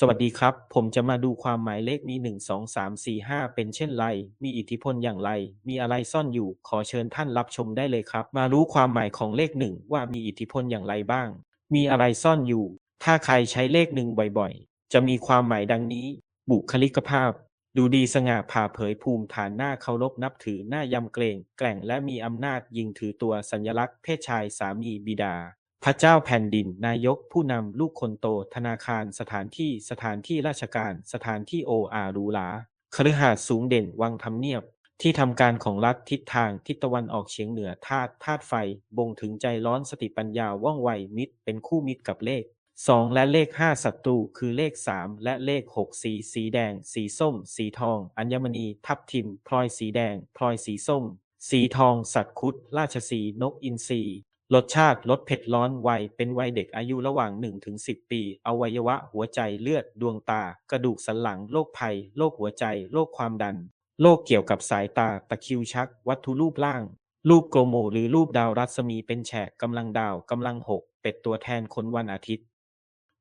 สวัสดีครับ ผมจะมาดูความหมายเลขนี้1 2 3 4 5เป็นเช่นไร มีอิทธิพลอย่างไร มีอะไรซ่อนอยู่ ขอเชิญท่านรับชมได้เลยครับ มารู้ความหมายของเลขหนึ่งว่ามีอิทธิพลอย่างไรบ้าง มีอะไรซ่อนอยู่ ถ้าใครใช้เลขหนึ่งบ่อยๆ จะมีความหมายดังนี้ บุคลิกภาพ ดูดีสง่าผ่าเผยภูมิฐานหน้าเคารพนับถือหน้ายำเกรง แกร่งและมีอำนาจยิงถือตัวสัญลักษณ์เพศชายสามีบิดา พระเจ้าแผ่นดิน นายก ผู้นำ ลูกคนโต ธนาคาร สถานที่ สถานที่ราชการ สถานที่โออารูหราคฤหาสน์สูงเด่น วังทำเนียบ ที่ทำการของรัฐทิศทาง ทิศตะวันออกเฉียงเหนือ ธาตุ ธาตุไฟ บ่งถึงใจร้อน สติปัญญา ว่องไว มิตร เป็นคู่มิตรกับเลข 2 และเลข 5 ศัตรู คือเลข 3 และเลข 6 สี สีแดง สีส้ม สีทอง อัญมณี ทับทิม พลอยสีแดง พลอยสีส้ม สีทอง สัตว์ครุฑราชสี นกอินทรี รสชาติรสเผ็ดร้อนวัย เป็นวัยเด็กอายุระหว่าง 1-10 ปี อวัยวะ หัวใจเลือด ดวงตา กระดูกสันหลัง โรคภัย โรคหัวใจ โรคความดัน โรคเกี่ยวกับสายตา ตะคิวชัก วัตถุรูปร่าง รูปโกลโมหรือรูปดาวรัศมีเป็นแฉกกำลังดาวกำลังหก เป็ดตัวแทนคนวันอาทิตย์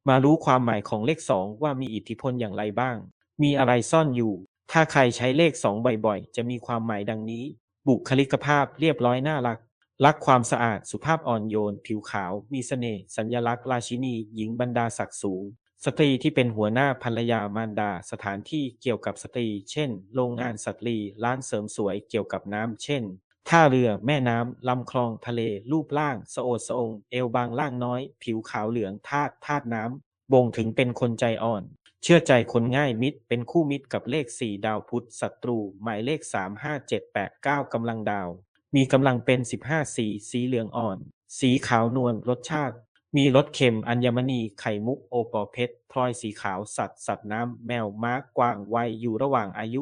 มารู้ความหมายของเลขสองว่ามีอิทธิพลอย่างไรบ้าง มีอะไรซ่อนอยู่ ถ้าใครใช้เลขสองบ่อยๆ จะมีความหมายดังนี้ บุคลิกภาพเรียบร้อยน่ารัก รักความสะอาดสุภาพอ่อนโยน ผิวขาว มีเสน่ห์สัญลักษณ์ราชินี หญิงบรรดาศักดิ์สูง สตรีที่เป็นหัวหน้าภรรยามารดา สถานที่เกี่ยวกับสตรี เช่น โรงงานสตรี ร้านเสริมสวยเกี่ยวกับน้ำเช่น ท่าเรือแม่น้ำลำคลองทะเล รูปร่างสะโอดสะองเอวบางล่างน้อย ผิวขาวเหลืองธาตุธาตุน้ำบ่งถึงเป็นคนใจอ่อน เชื่อใจคนง่ายมิตร เป็นคู่มิตรกับเลข4ดาวพุธศัตรู หมายเลข3 5 7 8 9กำลังดาว มีกำลังเป็น 15 สี สีเหลืองอ่อน สีขาวนวล รสชาติ มีรสเค็ม อัญมณี ไข่มุก โอปอเพชร พลอยสีขาว สัตว์ สัตว์น้ำ แมว ม้า กวาง วัย อยู่ระหว่างอายุ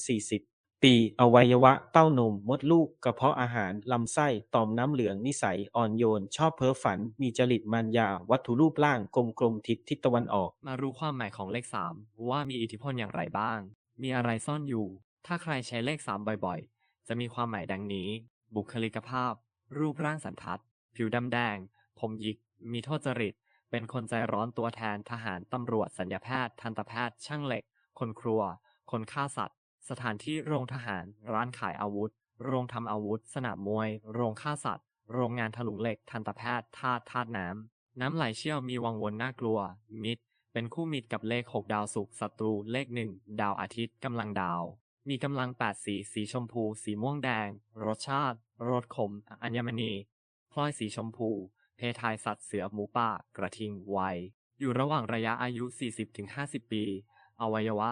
30-40 ปี อวัยวะ เต้านม มดลูก กระเพาะอาหาร ลำไส้ ต่อมน้ำเหลือง นิสัย อ่อนโยน ชอบเพ้อฝัน มีจริตมารยา วัตถุรูปร่าง กลมๆ ทิศทิศตะวันออก มารู้ความหมายของเลข 3 ว่ามีอิทธิพลอย่างไรบ้าง มีอะไรซ่อนอยู่ ถ้าใครใช้เลข 3 บ่อยๆ จะมีความหมายดังนี้ บุคลิกภาพ รูปร่างสันทัด ผิวดำแดง ผมหยิก มีโทษจริต เป็นคนใจร้อนตัวแทนทหารตำรวจสัญญาแพทย์ ทันตแพทย์ ช่างเหล็ก คนครัว คนฆ่าสัตว์ สถานที่โรงทหาร ร้านขายอาวุธ โรงทำอาวุธ สนามมวย โรงฆ่าสัตว์ โรงงานถลุงเหล็ก ทันตแพทย์ธาตุธาตุน้ำ น้ำไหลเชี่ยวมีวังวนน่ากลัว มิตรเป็นคู่มิตรกับเลข 6 ดาวศุกร์ศัตรูเลข1ดาวอาทิตย์กำลังดาว มีกำลัง 8 สี สีชมพู สีม่วงแดง รสชาติ รสขม อัญมณี พลอยสีชมพู เพทายสัตว์เสือหมูป่า กระทิง วัย อยู่ระหว่างระยะอายุ 40-50 ปี อวัยวะ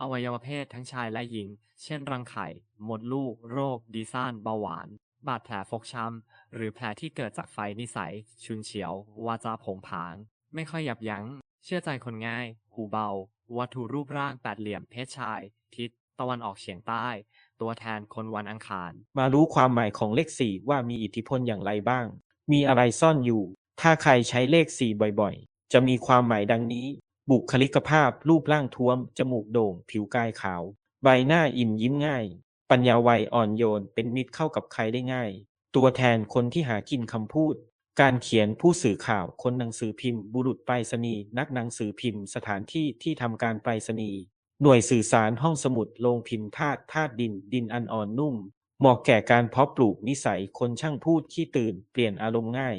อวัยวะเพศทั้งชายและหญิง เช่น รังไข่ มดลูก โรค ดีซ่าน เบาหวาน บาดแผลฟกช้ำ หรือแผลที่เกิดจากไฟนิสัย ชุนเฉียว วาจาผงผาง ไม่ค่อยหยับยัง้ง เชื่อใจคนง่าย หูเบา วัตถุรูปร่างแปดเหลี่ยมเพศชาย ทิศ ตะวันออกเฉียงใต้ ตัวแทนคนวันอังคาร มารู้ความหมายของเลข4ว่ามีอิทธิพลอย่างไรบ้าง มีอะไรซ่อนอยู่ ถ้าใครใช้เลข4บ่อยๆ จะมีความหมายดังนี้ บุคลิกภาพ รูปร่างท้วม จมูกโด่ง ผิวกายขาว ใบหน้าอิ่มยิ้มง่าย ปัญญาไวอ่อนโยน เป็นมิตรเข้ากับใครได้ง่าย ตัวแทนคนที่หากินคำพูดการเขียนผู้สื่อข่าวคนหนังสือพิมพ์ บุรุษไปรษณีย์นักหนังสือพิมพ์ สถานที่ที่ทำการไปรษณีย์ หน่วยสื่อสารห้องสมุดโรงพิมพ์ธาตุธาตุดิน ดินอันอ่อนนุ่ม เหมาะแก่การเพาะปลูกนิสัยคนช่างพูดขี้ตื่น เปลี่ยนอารมณ์ง่าย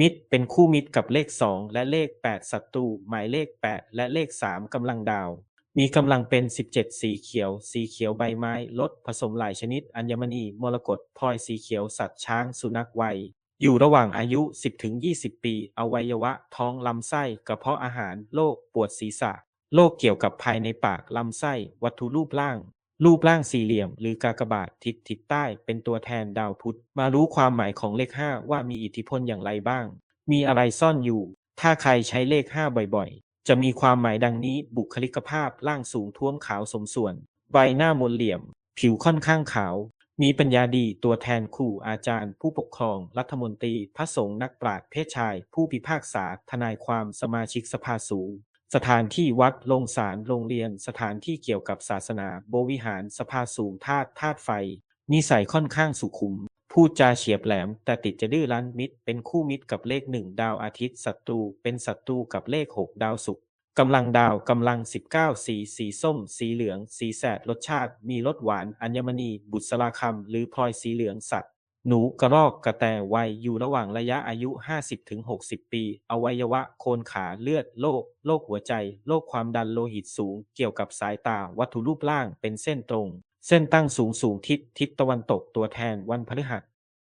มิตรเป็นคู่มิตรกับเลข 2 และเลข 8ศัตรูหมายเลข 8 และเลข 3กำลังดาว มีกำลังเป็น 17 สีเขียว สีเขียวใบไม้ลดผสมหลายชนิด อัญมณีมรกตพลอยสีเขียวสัตว์ช้างสุนัขวัยอยู่ระหว่างอายุ 10-20 ปี อวัยวะ ท้องลำไส้ กระเพาะอาหาร โรค ปวดศีรษะ โรคเกี่ยวกับภายในปาก ลำไส้ วัตถุรูปร่าง รูปร่างสี่เหลี่ยม หรือกากบาททิศทิศใต้ เป็นตัวแทนดาวพุธ มารู้ความหมายของเลข 5 ว่ามีอิทธิพลอย่างไรบ้าง มีอะไรซ่อนอยู่ ถ้าใครใช้เลข 5 บ่อยๆ จะมีความหมายดังนี้ บุคลิกภาพร่างสูงท้วมขาวสมส่วน ใบหน้ามนเหลี่ยม ผิวค่อนข้างขาว มีปัญญาดี ตัวแทนครูอาจารย์ ผู้ปกครอง รัฐมนตรี พระสงฆ์ นักปราชญ์ เพศชาย ผู้พิพากษา ทนายความ สมาชิกสภาสูง สถานที่วัดโรงศาลโรงเรียน สถานที่เกี่ยวกับศาสนาโบวิหาร สภาสูงธาตุธาตุไฟ นิสัยค่อนข้างสุขุม พูดจาเฉียบแหลม แต่ติดจะดื้อรั้นมิตร เป็นคู่มิตรกับเลขหนึ่งดาวอาทิตย์ศัตรูเป็นศัตรูกับเลขหกดาวศุกร์กำลังดาวกำลัง 19 สี สีส้ม สีเหลือง สีแสดรสชาติ มีรสหวาน อัญมณี บุษราคำหรือพลอยสีเหลืองสัตว์ หนูกระรอกกระแตวัยอยู่ระหว่างระยะอายุ 50-60 ปี อวัยวะ โคนขาเลือดโรคโรคหัวใจ โรคความดันโลหิตสูง เกี่ยวกับสายตา วัตถุรูปร่างเป็นเส้นตรง เส้นตั้งสูงสูงทิศทิศตะวันตกตัวแทนวันพฤหัส